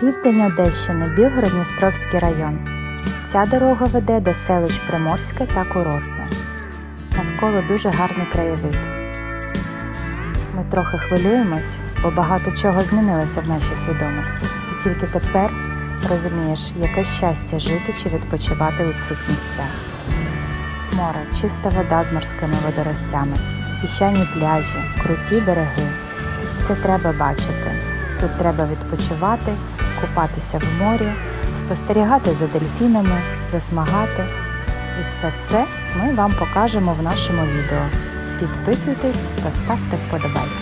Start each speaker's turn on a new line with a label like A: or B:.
A: Південь Одещини, Білгород-Дністровський район. Ця дорога веде до селищ Приморське та Курортне. Навколо дуже гарний краєвид. Ми трохи хвилюємось, бо багато чого змінилося в нашій свідомості. І тільки тепер розумієш, яке щастя жити чи відпочивати у цих місцях. Море, чиста вода з морськими водоростями, піщані пляжі, круті береги. Це треба бачити. Тут треба відпочивати, купатися в морі, спостерігати за дельфінами, засмагати. І все це ми вам покажемо в нашому відео. Підписуйтесь та ставте вподобайки.